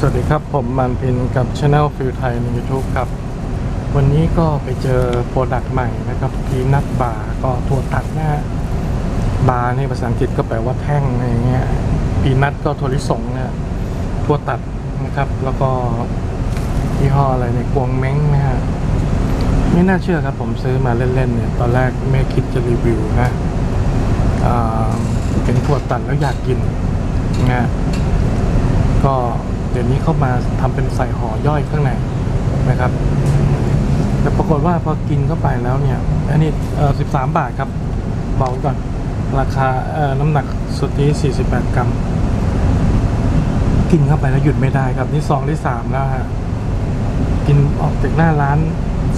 สวัสดีครับ ผมมันพินกับ Channel ฟิลไทยใน YouTube ครับ วันนี้ก็ไปเจอโปรดักต์ใหม่นะครับพีนัทบาร์ก็ถั่วตัดนะฮะบาร์นี่ภาษาอังกฤษก็แปลว่าแท่งอะไรเงี้ยพีนัทก็ถั่วลิสงเนี่ยถั่วตัดนะครับ แล้วก็ยี่ห้ออะไรเนี่ยกวงเม้งนะฮะไม่น่าเชื่อครับผมซื้อมาเล่นๆเนี่ยตอนแรกไม่คิดจะรีวิวนะอ่าเป็นถั่วตัดแล้วอยากกินนะฮะก็ ดี๋ยวนี้เข้ามาทำเป็นใส่ห่อย่อยข้างในนะครับ แต่ปรากฏว่าพอกินเข้าไปแล้วเนี่ย อันนี้เออ13บสามบาทครับบอกก่อน ราคาเออน้ำหนักสุทธิ48กรัม กินเข้าไปแล้วหยุดไม่ได้ครับ นี่ซองที่สามแล้วฮะกินออกจากหน้าร้าน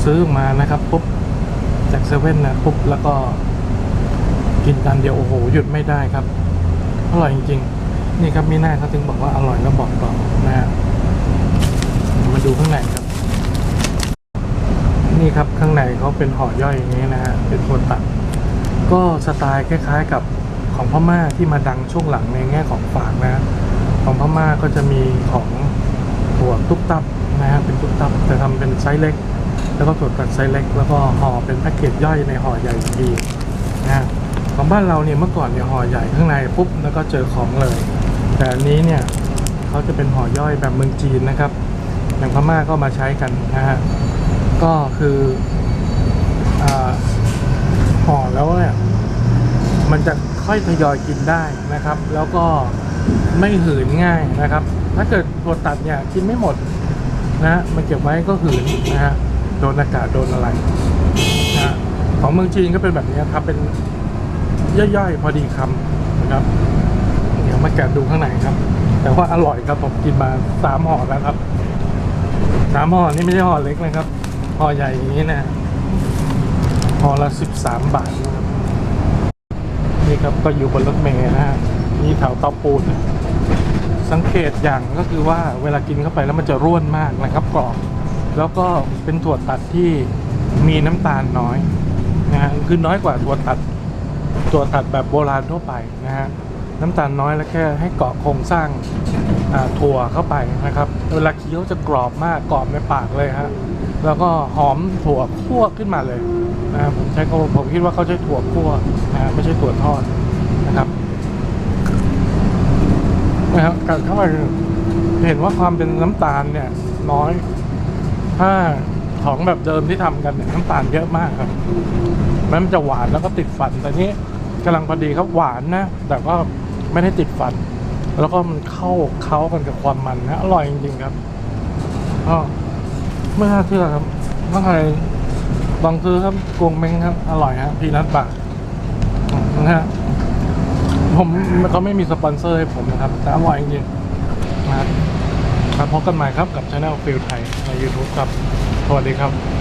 ซื้อมานะครับปุ๊บจากเซเว่นนะปุ๊บแล้วก็กินตามเดียวโอ้โหหยุดไม่ได้ครับอร่อยจริงๆ นี่ครับมีหน้าเขาถึงบอกว่าอร่อยแล้วบอกต่อนะฮะมาดูข้างในครับ นี่ครับข้างในเขาเป็นห่อย่อยอย่างนี้นะฮะเป็นถั่วตัดก็สไตล์คล้าย ๆ กับของพม่าที่มาดังช่วงหลังในแง่ของฝากนะของพม่าก็จะมีของถั่วตุ๊บตับนะฮะเป็นตุ๊บตับจะทำเป็นไซส์เล็ก แล้วก็ถั่วตัดไซส์เล็ก แล้วก็ห่อเป็นแพ็กเกจย่อยในห่อใหญ่อีนะฮะของบ้านเราเนี่ยเมื่อก่อนเนี่ยห่อใหญ่ข้างในปุ๊บแล้วก็เจอของเลย แต่อันนี้เนี่ยเขาจะเป็นห่อย่อยแบบเมืองจีนนะครับ อย่างพม่าก็มาใช้กันนะฮะก็คืออห่อแล้วเนี่ยมันจะค่อยทยอยกินได้นะครับ แล้วก็ไม่หืนง่ายนะครับ ถ้าเกิดตัวตัดเนี่ยกินไม่หมดนะมันเก็บไว้ก็หืนนะฮะโดนอากาศโดนอะไรนะของเมืองจีนก็เป็นแบบนี้ครับเป็นย่อยๆพอดีคำนะครับ มาแกะดูข้างในครับ แต่ว่าอร่อยครับผมกินมาสามห่อแล้วครับสามห่อนี่ไม่ใช่ห่อเล็กนะครับห่อใหญ่อย่างนี้นะห่อละสิบสามบาทนะครับนี่ครับก็อยู่บนรถเมล์นะฮะนี่แถวเตาปูน สังเกตอย่างก็คือว่าเวลากินเข้าไปแล้วมันจะร่วนมากนะครับกรอบแล้วก็เป็นถั่วตัดที่มีน้ำตาลน้อยนะฮะคือน้อยกว่าถั่วตัดถั่วตัดแบบโบราณทั่วไปนะฮะ น้ำตาลน้อยแล้วแค่ให้เกาะโครงสร้างถั่วเข้าไปนะครับ เวลาเคี้ยวจะกรอบมากกรอบในปากเลยฮะแล้วก็หอมถั่วคั่วขึ้นมาเลยนะผมใช้คำว่าผมคิดว่าเขาใช้ถั่วคั่วนะไม่ใช่ถั่วทอดนะครับนะครับกัดเข้าไปเห็นว่าความเป็นน้ำตาลเนี่ยน้อย ถ้าของแบบเดิมที่ทำกันเนี่ยน้ำตาลเยอะมากครับมันจะหวานแล้วก็ติดฟันแต่นี้กำลังพอดีครับหวานนะ แต่ก็ ไม่ได้ติดฟัน แล้วก็มันเข้าเข้ากันกับความมันนะอร่อยจริงๆครับก็ไม่น่าเชื่อครับถ้าใครลองซื้อครับกวงเม้งครับ อร่อยฮะพีนัทบาร์นะฮะผมเขาไม่มีสปอนเซอร์ให้ผมนะครับ แต่อร่อยจริงๆนะครับพบกันใหม่ครับกับช anel ฟิลไทยใน YouTube ครับ สวัสดีครับ